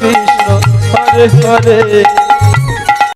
Krishna Hare Hare.